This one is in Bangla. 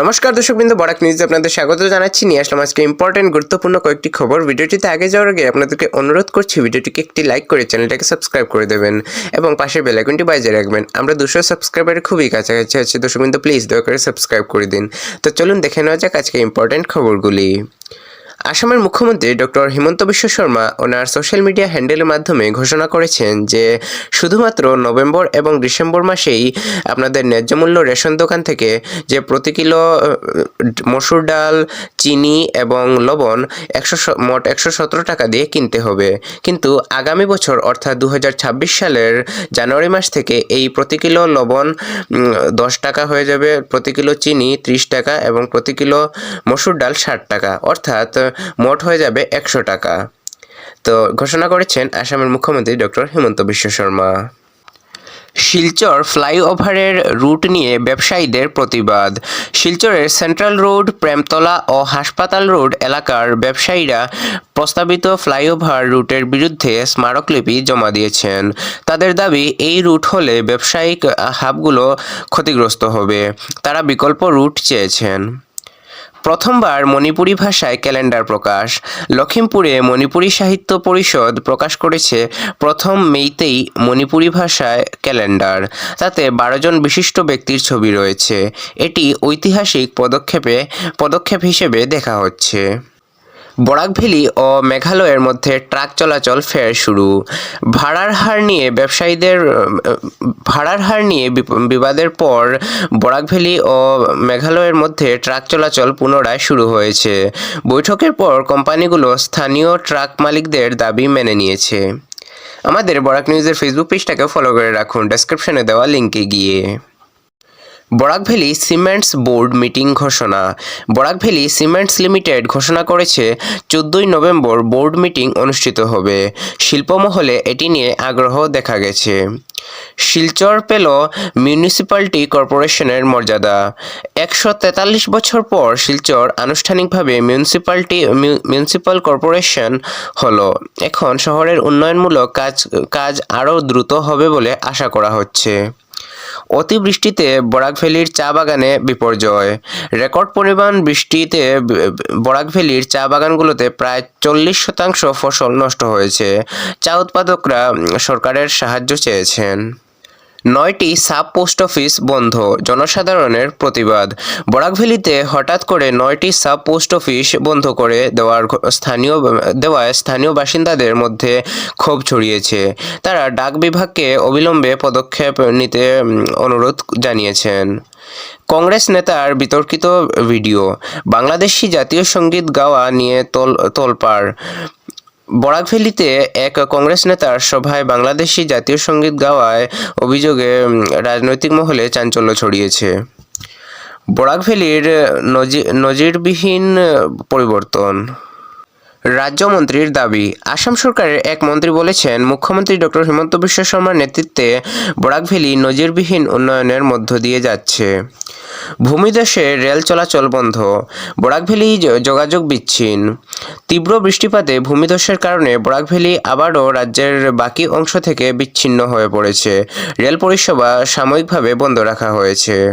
নমস্কার দর্শকবৃন্দ, বরাক নিউজে আপনাদের স্বাগত জানাচ্ছি। নিয়ে আসলাম আজকে ইম্পর্টেন্ট গুরুত্বপূর্ণ কয়েকটি খবর। ভিডিওটিতে আগে যাওয়ার আগে আপনাদেরকে অনুরোধ করছি, ভিডিওটিকে একটি লাইক করে চ্যানেলটাকে সাবস্ক্রাইব করে দেবেন এবং পাশের বেলাইকনটি বাজিয়ে রাখবেন। আমরা দুশো সাবস্ক্রাইবারের খুবই কাছাকাছি আছে। দর্শকবৃন্দ প্লিজ দয়া করে সাবস্ক্রাইব করে দিন। তো চলুন দেখে নেওয়া যাক আজকে ইম্পর্টেন্ট খবরগুলি। আসামের মুখ্যমন্ত্রী ডক্টর হিমন্ত বিশ্ব শর্মা ওনার সোশ্যাল মিডিয়া হ্যান্ডেলের মাধ্যমে ঘোষণা করেছেন যে শুধুমাত্র নভেম্বর এবং ডিসেম্বর মাসেই আপনাদের ন্যায্য মূল্য রেশন দোকান থেকে যে প্রতি কিলো মসুর ডাল, চিনি এবং লবণ একশো মোট একশো সতেরো টাকা দিয়ে কিনতে হবে। কিন্তু আগামী বছর অর্থাৎ দু হাজার ছাব্বিশ সালের জানুয়ারি মাস থেকে এই প্রতি কিলো লবণ দশ টাকা হয়ে যাবে, প্রতি কিলো চিনি ত্রিশ টাকা এবং প্রতি কিলো মসুর ডাল ষাট টাকা। অর্থাৎ মোট হয়ে যাবে একশো টাকা। তো ঘোষণা করেছেন আসামের মুখ্যমন্ত্রী ডক্টর হিমন্ত বিশ্ব শর্মা। শিলচর ফ্লাইওভারের রুট নিয়ে ব্যবসায়ীদের প্রতিবাদ। শিলচরের সেন্ট্রাল রোড, প্রেমতলা ও হাসপাতাল রোড এলাকার ব্যবসায়ীরা প্রস্তাবিত ফ্লাইওভার রুটের বিরুদ্ধে স্মারকলিপি জমা দিয়েছেন। তাদের দাবি, এই রুট হলে ব্যবসায়িক হাবগুলো ক্ষতিগ্রস্ত হবে। তারা বিকল্প রুট চেয়েছেন। প্রথমবার মণিপুরি ভাষায় ক্যালেন্ডার প্রকাশ। লখিমপুরে মণিপুরি সাহিত্য পরিষদ প্রকাশ করেছে প্রথম মেইতেই মণিপুরি ভাষায় ক্যালেন্ডার। তাতে বারো জন বিশিষ্ট ব্যক্তির ছবি রয়েছে। এটি ঐতিহাসিক পদক্ষেপে পদক্ষেপ হিসেবে দেখা হচ্ছে। বরাক ভ্যালি ও মেঘালয়ের মধ্যে ট্রাক চলাচল ফের শুরু। ভাড়ার হার নিয়ে ব্যবসায়ীদের, ভাড়ার হার নিয়ে বিবাদের পর বরাক ভ্যালি ও মেঘালয়ের মধ্যে ট্রাক চলাচল পুনরায় শুরু হয়েছে। বৈঠকের পর কোম্পানিগুলো স্থানীয় ট্রাক মালিকদের দাবি মেনে নিয়েছে। আমাদের বরাক নিউজের ফেসবুক পেজটাকে ফলো করে রাখুন। ডেসক্রিপশনে দেওয়া লিঙ্কে গিয়ে। Barak Valley Cements board meeting ঘোষণা। বরাক ভ্যালি সিমেন্টস লিমিটেড ঘোষণা করেছে, চোদ্দোই নভেম্বর বোর্ড মিটিং অনুষ্ঠিত হবে। শিল্পমহলে এটি নিয়ে আগ্রহ দেখা গেছে। শিলচর পেল মিউনিসিপ্যালিটি কর্পোরেশনের মর্যাদা। একশো তেতাল্লিশ বছর পর শিলচর আনুষ্ঠানিকভাবে মিউনিসিপ্যালিটি মিউনিসিপ্যাল কর্পোরেশন হলো। এখন শহরের উন্নয়নমূলক কাজ কাজ আরও দ্রুত হবে বলে আশা করা হচ্ছে। অতিবৃষ্টিতে বরাক ভ্যালির চা বাগানে বিপর্যয়। রেকর্ড পরিমাণ বৃষ্টিতে বরাকভ্যালির বরাক ভ্যালির চা বাগানগুলোতে প্রায় চল্লিশ শতাংশ ফসল নষ্ট হয়েছে। চা উৎপাদকরা সরকারের সাহায্য চেয়েছেন। নয়টি সাব পোস্ট অফিস বন্ধ, জনসাধারণের প্রতিবাদ। বরাকভ্যালিতে হঠাৎ করে নয়টি সাব পোস্ট অফিস বন্ধ করে দেওয়ার স্থানীয় দেওয়ায় স্থানীয় বাসিন্দাদের মধ্যে ক্ষোভ ছড়িয়েছে। তারা ডাক বিভাগকে অবিলম্বে পদক্ষেপ নিতে অনুরোধ জানিয়েছেন। কংগ্রেস নেতার বিতর্কিত ভিডিও, বাংলাদেশি জাতীয় সংগীত গাওয়া নিয়ে তোল তোলপাড়। বরাকভ্যালিতে এক কংগ্রেস নেতার সভায় বাংলাদেশি জাতীয় সংগীত গাওয়ায় অভিযোগে রাজনৈতিক মহলে চাঞ্চল্য ছড়িয়েছে। বরাকভ্যালির নজির নজিরবিহীন পরিবর্তন। রাজ্যমন্ত্রীর দাবি। আসাম সরকারের এক মন্ত্রী বলেছেন, মুখ্যমন্ত্রী ডক্টর হিমন্ত বিশ্ব শর্মার নেতৃত্বে বরাকভ্যালি নজিরবিহীন উন্নয়নের মধ্য দিয়ে যাচ্ছে। ভূমিদেশে রেল চলাচল বন্ধ বরাকভ্যালি য- যোগাযোগ বিচ্ছিন্ন। তীব্র বৃষ্টিপাতে ভূমিধসের কারণে বরাকভ্যালি আবারও রাজ্যের বাকি অংশ থেকে বিচ্ছিন্ন হয়ে পড়েছে। রেল পরিষেবা সাময়িকভাবে বন্ধ রাখা হয়েছে।